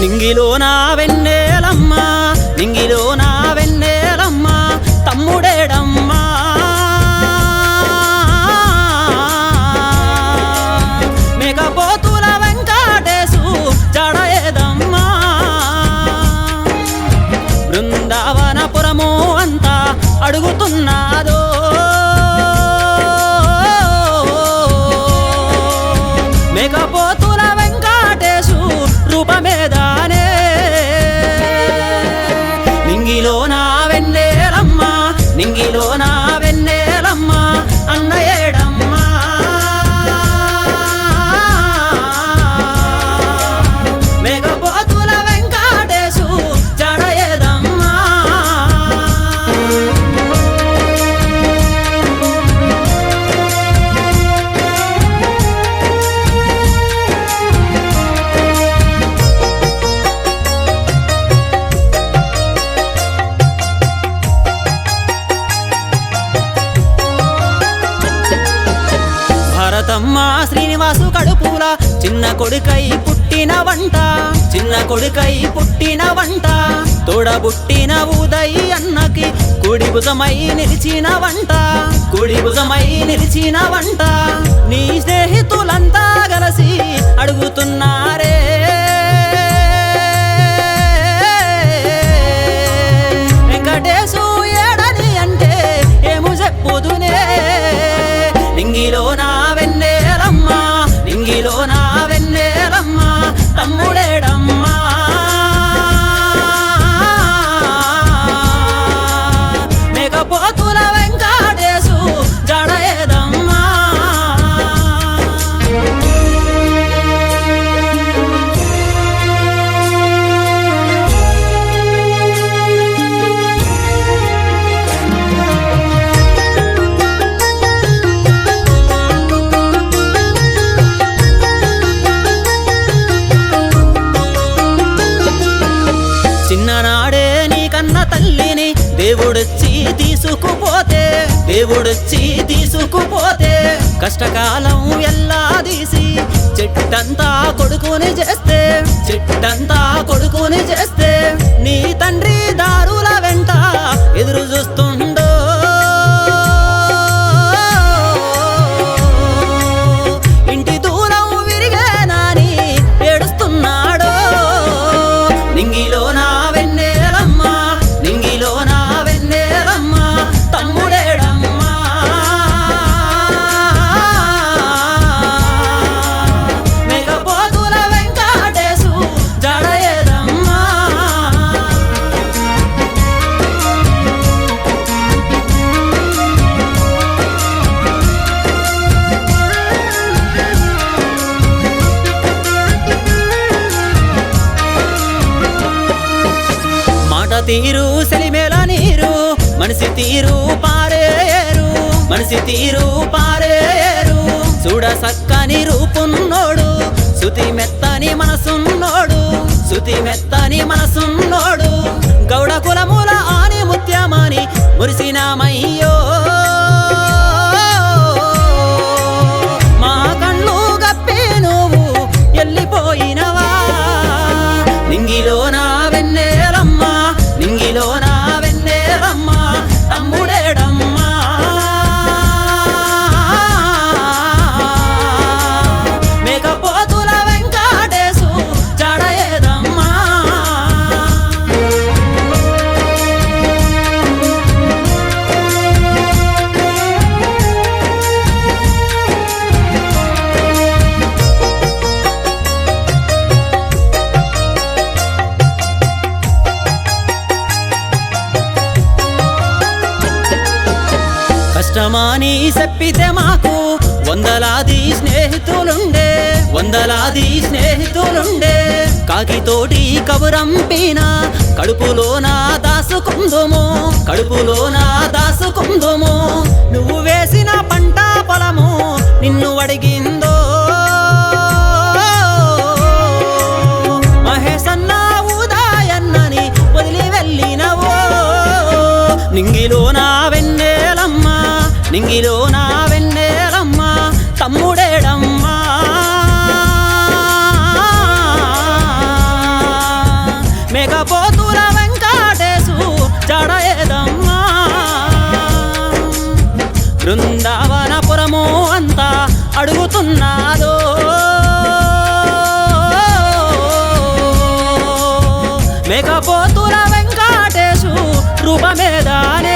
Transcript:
నింగిలో నా వెన్నెలమ్మ నింగిలో నా నింగిలో భరతమ్మ శ్రీనివాసు కడుపుల చిన్న కొడుకై పుట్టిన వంట చిన్న కొడుకై పుట్టిన వంట తోడబుట్టిన ఉదయ్ అన్నకి కుడి భుజమై నిలిచిన వంట కుడి భుజమై నిలిచిన వంట. నీ స్నేహితులంతా కలిసి అడుగుతున్నారే దేవుడొచ్చి తీసుకుపోతే దేవుడొచ్చి తీసుకుపోతే కష్టకాలం ఎల్లా తీసి చెట్టంతా కొడుకుని చేస్తే చెట్టంతా తీరు సెలిమేల నీరు. మనిషి తీరు పారేరు. మనిషి తీరు పారేరు. చూడ సక్కని రూపున్నోడు. శుతి మెత్తని మనసున్నోడు. శుతి మెత్తని మనసున్నోడు. గౌడ కులముల ఆని ముత్యమాని మురిసినామయ్యో. వెన్నెలమ్మ తమ్ముడేడమ్మా కష్టమాని చెప్పితే మాకు వందలాది స్నేహితులుండే వందలాది స్నేహితులుండే. కాకితోటి కబురంపిన కడుపులోన దాసుకుందుము కడుపులోన బృందావనపురము అంతా అడుగుతున్నాదో. మేకపోతుల వెంకటేశు రూపమేదానే